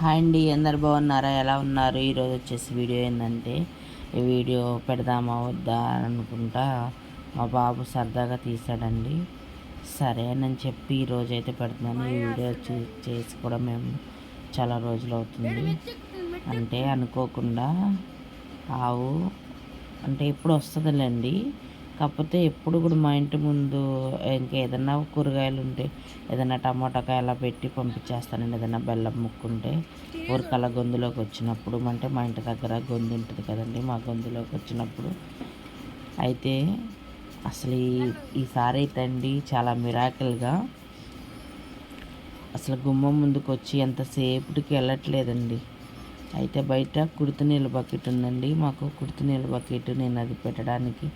Hi అండి అందరు బాగున్నారా? ఎలా ఉన్నారు? ఈరోజు వచ్చేసి వీడియో ఏంటంటే ఈ వీడియో పెడదామా వద్దా అని అనుకుంటా మా బాబు సరదాగా తీసాడండి. సరే అని చెప్పి ఈరోజు అయితే పెడుతున్నాను ఈ వీడియో చూ చేసి కూడా మేము చాలా రోజులు అవుతుంది. అంటే అనుకోకుండా ఆవు అంటే ఎప్పుడు వస్తుందిలేండి. కాకపోతే ఎప్పుడు కూడా మా ఇంటి ముందు ఇంకా ఏదైనా కూరగాయలు ఉంటే ఏదైనా టమాటాకాయ అలా పెట్టి పంపించేస్తానండి. ఏదైనా బెల్లం ముక్కుంటే ఊరికల గొంతులోకి వచ్చినప్పుడు అంటే మా ఇంటి దగ్గర గొంతు ఉంటుంది కదండి మా గొంతులోకి వచ్చినప్పుడు. అయితే అసలు ఈ ఈసారి అయితే అండి చాలా మిరాకిల్గా అసలు గుమ్మం ముందుకు వచ్చి ఎంతసేపటికి వెళ్ళట్లేదండి. అయితే బయట కుడితి నీళ్ళ బకెట్ ఉందండి మాకు కుడితి నీళ్ళ బకెట్ నేను అది పెట్టడానికి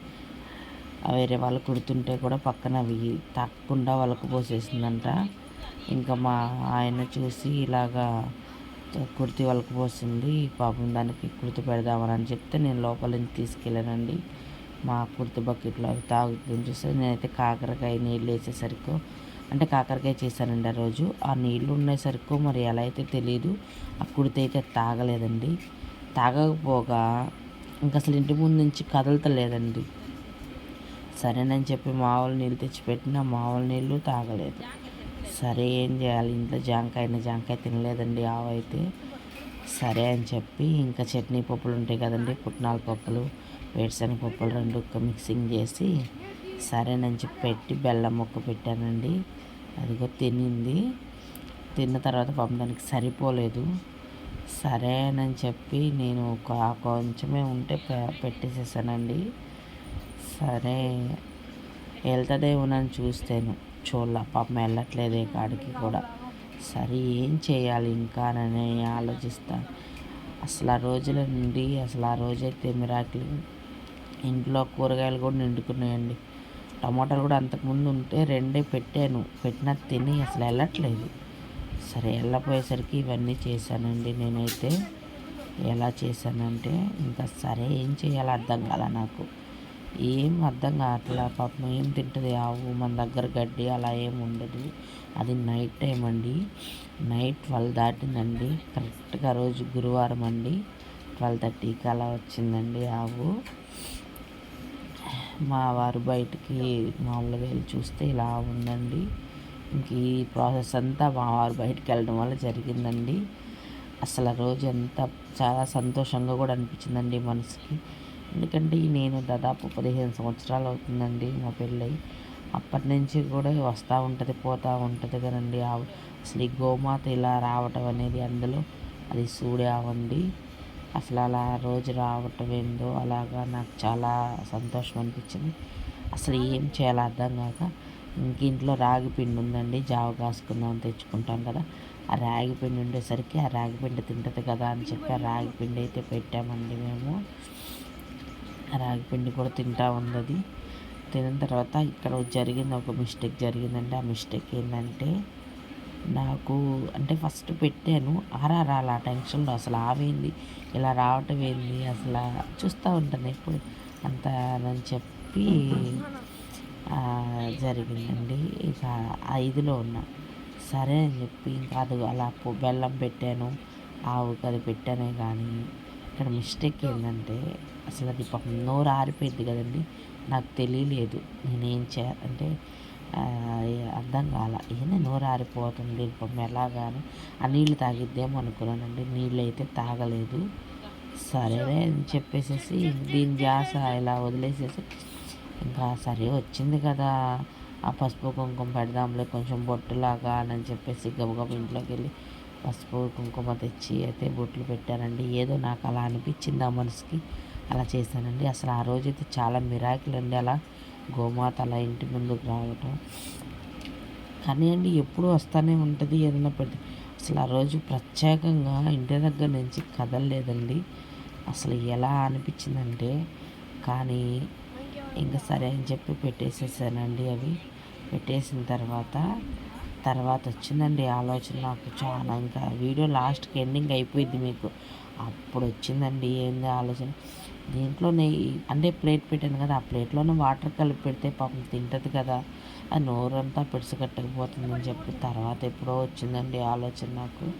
వేరే వాళ్ళు కుడుతుంటే కూడా పక్కన అవి తాకకుండా వాళ్ళకు పోసేసిందంట. ఇంకా మా ఆయన చూసి ఇలాగా కుర్తి వాళ్ళకు పోసింది పాపం దానికి కుర్తి పెడదామని అని చెప్తే నేను లోపల నుంచి తీసుకెళ్ళానండి. మా కుర్తి బకెట్లో అవి తాగుతుంది చూస్తే నేనైతే కాకరకాయ నీళ్ళు వేసేసరికి అంటే కాకరకాయ చేశానండి ఆ రోజు. ఆ నీళ్ళు ఉండేసరికి మరి ఎలా అయితే తెలియదు ఆ కుర్తి అయితే తాగలేదండి. తాగకపోగా ఇంకా అసలు ఇంటి ముందు నుంచి కదలతలేదండి. సరేనని చెప్పి మామూలు నీళ్ళు తెచ్చిపెట్టిన మామూలు నీళ్ళు తాగలేదు. సరే ఏం చేయాలి? ఇంట్లో జాంకాయ జాంకాయ తినలేదండి ఆవు అయితే. సరే అని చెప్పి ఇంకా చట్నీ పప్పులు ఉంటాయి కదండి పుట్నాల పప్పులు వేరుశనగ పప్పులు రెండు మిక్సింగ్ చేసి సరేనని చెప్పి పెట్టి బెల్లం ముక్క పెట్టానండి. అదిగో తినింది. తిన్న తర్వాత పాపం దానికి సరిపోలేదు. సరేనని చెప్పి నేను కొంచెమే ఉంటే పెట్టేసేసానండి. సరే. వెళ్తుందేమోనని చూస్తాను. చూడలే పాపం వెళ్ళట్లేదే కాడికి కూడా. సరే ఏం చేయాలి ఇంకా అని ఆలోచిస్తాను అసలు ఆ రోజుల నుండి అసలు ఆ రోజైతే మిరాకిల్ ఇంట్లో కూరగాయలు కూడా నిండుకున్నాయండి. టమాటాలు కూడా అంతకుముందు ఉంటే రెండే పెట్టాను. పెట్టిన తిని అసలు వెళ్ళట్లేదు. సరే వెళ్ళపోయేసరికి ఇవన్నీ చేశానండి నేనైతే. ఎలా చేశానంటే ఇంకా సరే ఏం చేయాలో అర్థం కాల నాకు. ఏం అర్థం కావట్లే పాపం ఏం తింటుంది ఆవు మన దగ్గర గడ్డి అలా ఏం ఉండదు. అది నైట్ టైం అండి. నైట్ ట్వెల్వ్ దాటిందండి. కరెక్ట్గా రోజు గురువారం అండి. ట్వెల్వ్ థర్టీకి అలా వచ్చిందండి ఆవు. మా వారు బయటికి మామూలుగా వెళ్ళి చూస్తే ఇలా ఉందండి. ఇంక ఈ ప్రాసెస్ అంతా మా వారు బయటికి వెళ్ళడం వల్ల జరిగిందండి. అసలు రోజు ఎంత చాలా సంతోషంగా కూడా అనిపించిందండి మనసుకి. ఎందుకంటే నేను దాదాపు పదిహేను సంవత్సరాలు అవుతుందండి మా పెళ్ళై. అప్పటి నుంచి కూడా వస్తూ ఉంటుంది పోతూ ఉంటుంది కదండి. అసలు ఈ గోమాత ఇలా రావటం అనేది అందులో అది సూడి ఆవండి అసలు అలా రోజు రావటం ఏందో అలాగా నాకు చాలా సంతోషం అనిపించింది. అసలు ఏం చేయాలో అర్థం కాక ఇంక ఇంట్లో రాగి పిండి ఉందండి జావ కాసుకుందాం తెచ్చుకుంటాం కదా. ఆ రాగి పిండి ఉండేసరికి ఆ రాగి పిండి తింటుంది కదా అని చెప్పి ఆ రాగి పిండి అయితే పెట్టామండి మేము. రాగి పిండి కూడా తింటా ఉంది తిన్న తర్వాత ఇక్కడ జరిగింది ఒక మిస్టేక్ జరిగిందండి. ఆ మిస్టేక్ ఏంటంటే నాకు అంటే ఫస్ట్ పెట్టాను. ఆరా రాలా టెన్షన్లో అసలు ఆవేంది? ఇలా రావటం ఏంది? అసలు చూస్తూ ఉంటాను ఎప్పుడు. అంత అని చెప్పి జరిగిందండి. ఇక ఐదులో ఉన్నా. సరే అని చెప్పి ఇంకా అది అలా బెల్లం పెట్టాను. ఆవుకి అది పెట్టానే కానీ ఇక్కడ మిస్టేక్ ఏంటంటే అసలు అది పాపం నోరు ఆరిపోయింది కదండి. నాకు తెలియలేదు. నేనేం చే అంటే అర్థం కాల. ఏంది నోరు ఆరిపోతుంది? పాపం ఎలాగాను? ఆ నీళ్ళు తాగిద్దేమో అనుకున్నానండి. నీళ్ళు అయితే తాగలేదు. సరే అని చెప్పేసేసి దీని జాస ఇలా వదిలేసేసి ఇంకా సరే వచ్చింది కదా. ఆ పసుపు కుంకుమ పెడదాంలే కొంచెం బొట్టులాగా అని చెప్పేసి గబగబ ఇంట్లోకి వెళ్ళి పసుపు కుంకుమ తెచ్చి అయితే బొట్లు పెట్టారండి ఏదో నాకు అలా అనిపించింది ఆ మనసుకి. అలా చేశానండి. అసలు ఆ రోజైతే చాలా మిరాకిల్ అండి అలా గోమాత అలా ఇంటి ముందుకు రావటం. కానీ అండి ఎప్పుడు వస్తూనే ఉంటుంది ఏదైనా పెట్టి అసలు ఆ రోజు ప్రత్యేకంగా ఇంటి దగ్గర నుంచి కదలలేదండి. అసలు ఎలా అనిపించిందంటే కానీ ఇంకా సరే అని చెప్పి పెట్టేసేసానండి అవి. పెట్టేసిన తర్వాత తర్వాత వచ్చిందండి ఆలోచన నాకు చాలా. ఇంకా వీడియో లాస్ట్కి ఎండింగ్ అయిపోయింది మీకు. అప్పుడు వచ్చిందండి ఏంది ఆలోచన. దీంట్లో నెయ్యి అంటే ప్లేట్ పెట్టాను కదా ఆ ప్లేట్లోనే వాటర్ కలిపి పెడితే పాపం తింటుంది కదా. ఆ నోరంతా పిడుచుకట్టకపోతుందని చెప్పి తర్వాత ఎప్పుడో వచ్చిందండి ఆలోచన నాకు.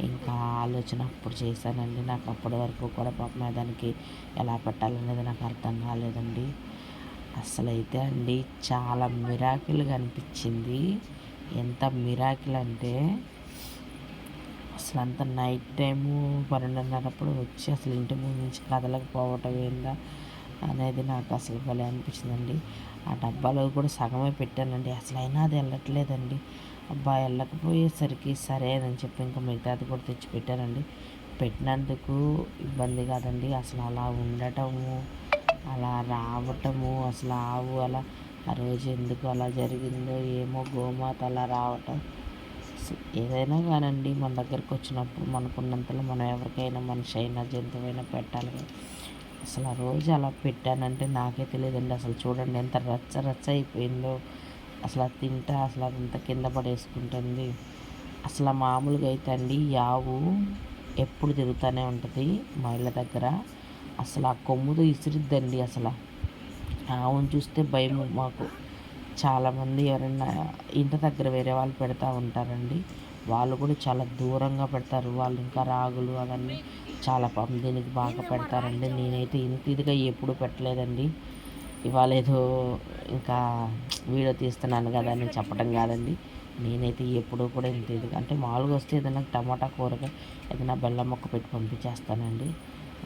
ఇంకా ఆలోచన అప్పుడు చేశానండి. నాకు అప్పటి వరకు కూడా పాపం దానికి ఎలా పెట్టాలనేది నాకు అర్థం కాలేదండి. అసలైతే అండి చాలా మిరాకిల్గా అనిపించింది. ఎంత మిరాకిల్ అంటే అసలు అంత నైట్ టైము పన్నెండున్నరప్పుడు వచ్చి అసలు ఇంటి ముందు నుంచి కదలకపోవటం ఏందా అనేది నాకు అసలు భలే అనిపించిందండి. ఆ డబ్బాలో కూడా సగమే పెట్టానండి. అసలు అయినా అది వెళ్ళట్లేదండి. అబ్బా వెళ్ళకపోయేసరికి సరే అని చెప్పి ఇంకా మిగతాది కూడా తెచ్చి పెట్టానండి. పెట్టినందుకు ఇబ్బంది కాదండి. అసలు అలా ఉండటము అలా రావటము అసలు ఆవు అలా ఆ రోజు ఎందుకు అలా జరిగిందో ఏమో గోమాత అలా రావటం ఏదైనా కానండి మన దగ్గరకు వచ్చినప్పుడు మనకున్నంతలో మనం ఎవరికైనా మనిషి అయినా జంతువైనా పెట్టాలి అసలు ఆ రోజు అలా పెట్టానంటే నాకే తెలియదండి. అసలు చూడండి ఎంత రచ్చ రచ్చ అయిపోయిందో. అసలు అది తింటా అసలు అదంతా కింద పడేసుకుంటుంది. అసలు మామూలుగా అయితే అండి యావు ఎప్పుడు తిరుగుతూనే ఉంటుంది మా ఇళ్ళ దగ్గర. అసలు ఆ కొమ్ముతో ఇసిరిద్దండి అసలు. ఆవును చూస్తే భయం మాకు. చాలామంది ఎవరైనా ఇంటి దగ్గర వేరే వాళ్ళు పెడతా ఉంటారండి. వాళ్ళు కూడా చాలా దూరంగా పెడతారు. వాళ్ళు ఇంకా రాగులు అవన్నీ చాలా పాపం దీనికి బాగా పెడతారండి. నేనైతే ఇంత ఇదిగా ఎప్పుడు పెట్టలేదండి. ఇవాళ ఏదో ఇంకా వీడియో తీస్తున్నాను కదా అని చెప్పడం కాదండి. నేనైతే ఎప్పుడు కూడా ఇంత ఇదిగా అంటే మామూలుగా వస్తే ఏదైనా టమాటా కూరగా ఏదైనా బెల్లం మొక్క పెట్టి పంపించేస్తానండి.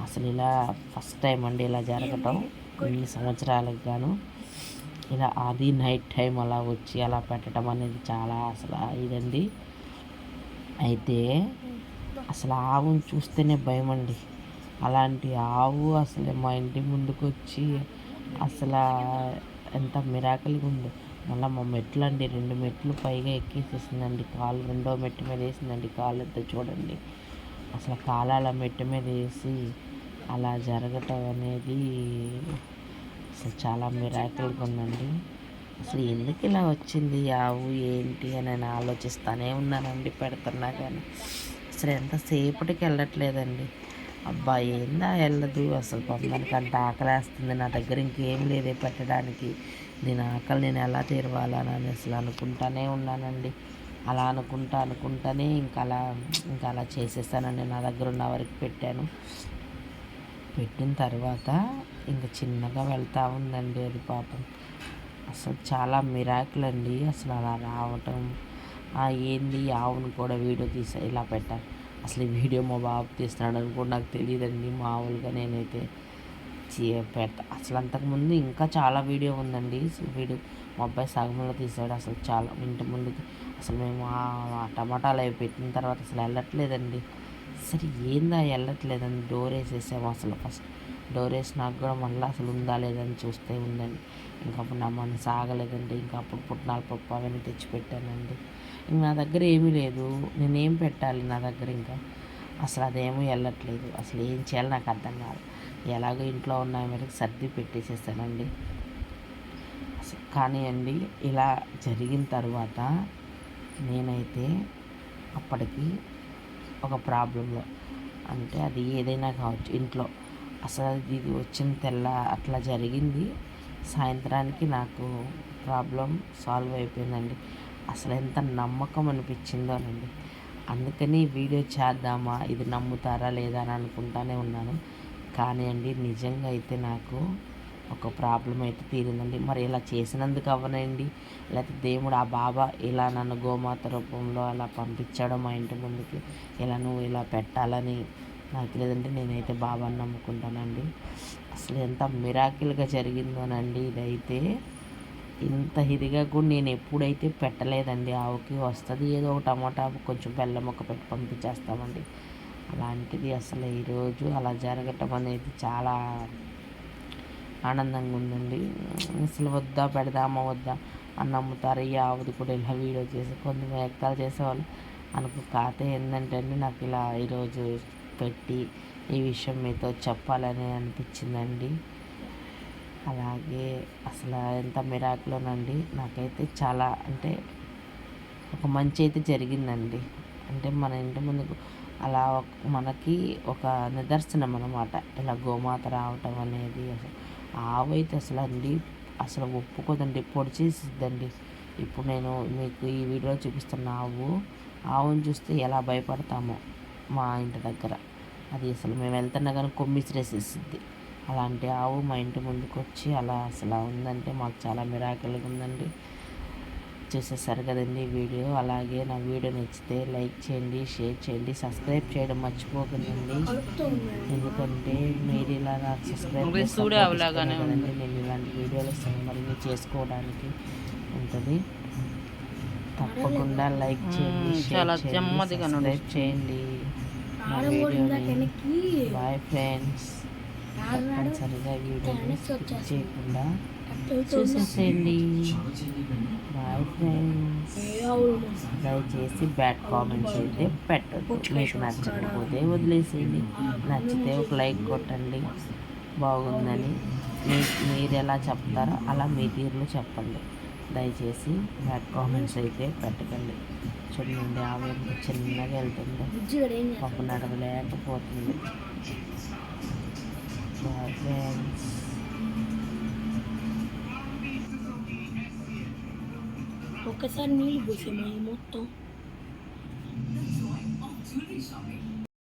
అసలు ఇలా ఫస్ట్ టైం అండి ఇలా జరగటం. ఇన్ని సంవత్సరాలకు గాను ఇలా అది నైట్ టైం అలా వచ్చి అలా పెట్టడం అనేది చాలా అసలు ఇదండి. అయితే అసలు ఆవుని చూస్తేనే భయం అండి అలాంటి ఆవు అసలు మా ఇంటి ముందుకు వచ్చి అసలు ఎంత మిరాకలిగా ఉందో. మళ్ళీ మా మెట్లు అండి రెండు మెట్లు పైగా ఎక్కేసేసిందండి. కాలు రెండో మెట్టు మీద వేసిందండి కాలు ఎంత చూడండి. అసలు కాలాల మెట్టు మీద వేసి అలా జరగటం అనేది అసలు చాలా మిరాకిల్గా ఉందండి. అసలు ఎందుకు ఇలా వచ్చింది? ఆవు ఏంటి అని నేను ఆలోచిస్తూనే ఉన్నానండి పెడుతున్నా కానీ. అసలు ఎంతసేపటికి వెళ్ళట్లేదండి. అబ్బా ఏందా వెళ్ళదు? అసలు పొందడానికి అంత ఆకలేస్తుంది. నా దగ్గర ఇంకేం లేదే పెట్టడానికి. నేను ఆకలి నేను ఎలా తీరవాలని అసలు అనుకుంటానే ఉన్నానండి. అలా అనుకుంటా అనుకుంటానే ఇంకా అలా ఇంకా అలా చేసేసానండి. నా దగ్గర ఉన్న వరకు పెట్టాను. పెట్టిన తర్వాత ఇంకా చిన్నగా వెళ్తూ ఉందండి అది పాపం. అసలు చాలా మిరాకుల్ అండి. అసలు అలా రావటం ఏంది ఆవును కూడా వీడియో తీసా ఇలా పెట్టాను అసలు ఈ వీడియో మా బాబు తీస్తున్నాడు అని కూడా నాకు తెలియదండి మామూలుగా నేనైతే. పెడతా. అసలు అంతకుముందు ఇంకా చాలా వీడియో ఉందండి. వీడియో మా అబ్బాయి సగంలో తీసాడు. అసలు చాలా ఇంటి ముందుకి. అసలు మేము ఆ టమాటాలు అవి పెట్టిన తర్వాత అసలు వెళ్ళట్లేదండి. సరే ఏందా వెళ్ళట్లేదని డోర్ వేసేసాము అసలు ఫస్ట్ డోర్ వేసినాక కూడా మళ్ళీ అసలు ఉందా లేదని చూస్తే ఉందండి. ఇంకా అప్పుడు నా మన సాగలేదండి ఇంకా అప్పుడు పుట్నాల పప్పు అవన్నీ తెచ్చిపెట్టానండి. ఇంక నా దగ్గర ఏమీ లేదు. నేనేం పెట్టాలి నా దగ్గర ఇంకా? అసలు అదేమీ వెళ్ళట్లేదు అసలు ఏం చేయాలి నాకు అర్థం కాదు. ఎలాగో ఇంట్లో ఉన్న మేరకు సర్ది పెట్టేసేసానండి. కానీ అండి ఇలా జరిగిన తర్వాత నేనైతే అప్పటికి ఒక ప్రాబ్లంలో అంటే అది ఏదైనా కావచ్చు ఇంట్లో. అసలు ఇది వచ్చిన తెల్ల అట్లా జరిగింది. సాయంత్రానికి నాకు ప్రాబ్లం సాల్వ్ అయిపోయిందండి. అసలు ఎంత నమ్మకం అనిపించిందోనండి అందుకని వీడియో చేద్దామా ఇది నమ్ముతారా లేదా అని అనుకుంటానే ఉన్నాను. కానీ అండి నిజంగా అయితే నాకు ఒక ప్రాబ్లం అయితే తీరిందండి. మరి ఇలా చేసినందుకు అవ్వనండి లేకపోతే దేవుడు ఆ బాబా ఇలా నన్ను గోమాత రూపంలో అలా పంపించాడు మా ఇంటి ముందుకి ఇలా నువ్వు ఇలా పెట్టాలని నాకు లేదంటే నేనైతే బాబాని నమ్ముకుంటానండి. అసలు ఎంత మిరాకిల్గా జరిగిందోనండి ఇదైతే. ఇంత ఇదిగా కూడా నేను ఎప్పుడైతే పెట్టలేదండి ఆవుకి వస్తుంది ఏదో ఒక టమాటా కొంచెం బెల్లం ఒక పెట్టి పంపించేస్తామండి. అలాంటిది అసలు ఈరోజు అలా జరగటం అనేది చాలా ఆనందంగా ఉందండి. అసలు వద్దా పెడదామా వద్దా అని నమ్ముతారు. ఈ ఆవుది కూడా ఇలా వీడియో చేసి కొన్ని వ్యక్తాలు చేసేవాళ్ళు. అనుకో కాతే ఏంటంటే అండి నాకు ఇలా ఈరోజు పెట్టి ఈ విషయం మీతో చెప్పాలని అనిపించిందండి. అలాగే అసలు ఎంత మిరాకులోనండి నాకైతే చాలా అంటే ఒక మంచి అయితే జరిగిందండి. అంటే మన ఇంటి ముందుకు అలా మనకి ఒక నిదర్శనం అనమాట ఇలా గోమాత రావటం అనేది అసలు ఆవు అయితే అసలు అండి అసలు ఒప్పుకోదండి పొడి చేసిద్దండి ఇప్పుడు నేను మీకు ఈ వీడియో చూపిస్తున్న ఆవు ఆవును చూస్తే ఎలా భయపడతామో మా ఇంటి దగ్గర. అది అసలు మేము వెళ్తున్నా కానీ కొమ్మిసిరేసేసిద్ది. అలాంటి ఆవు మా ఇంటి ముందుకు వచ్చి అలా అసలు ఉందంటే మాకు చాలా మిరాకల్గా ఉందండి. చూసేసారు కదండి ఈ వీడియో. అలాగే నా వీడియో నచ్చితే లైక్ చేయండి షేర్ చేయండి సబ్స్క్రైబ్ చేయడం మర్చిపోకండి. ఎందుకంటే మీరు ఇలా నాకు సబ్స్క్రైబ్ కదండి నేను ఇలాంటి వీడియోలు మరిన్ని చేసుకోవడానికి ఉంటుంది. తప్పకుండా లైక్ చేయండి షేర్ చేయండి సబ్స్క్రైబ్ చేయండి బాయ్ ఫ్రెండ్స్ తప్పనిసరిగా స్కిప్ చేయకుండా చూసేసేయండి బాయ్ ఫ్రెండ్స్ దయచేసి బ్యాడ్ కామెంట్స్ అయితే పెట్టద్దు మీకు నచ్చకపోతే వదిలేసేయండి నచ్చితే ఒక లైక్ కొట్టండి బాగుందని మీరు ఎలా చెప్తారో అలా మీ తీరులో చెప్పండి దయచేసి బ్యాడ్ కామెంట్స్ అయితే పెట్టకండి. చూడండి ఆమె చిన్నగా వెళ్తుందో. పాప నడవలేకపోతుంది. బాయ్ ఫ్రెండ్స్ ఒక్కసారి నీళ్ళు పోసామా ఈ మొత్తం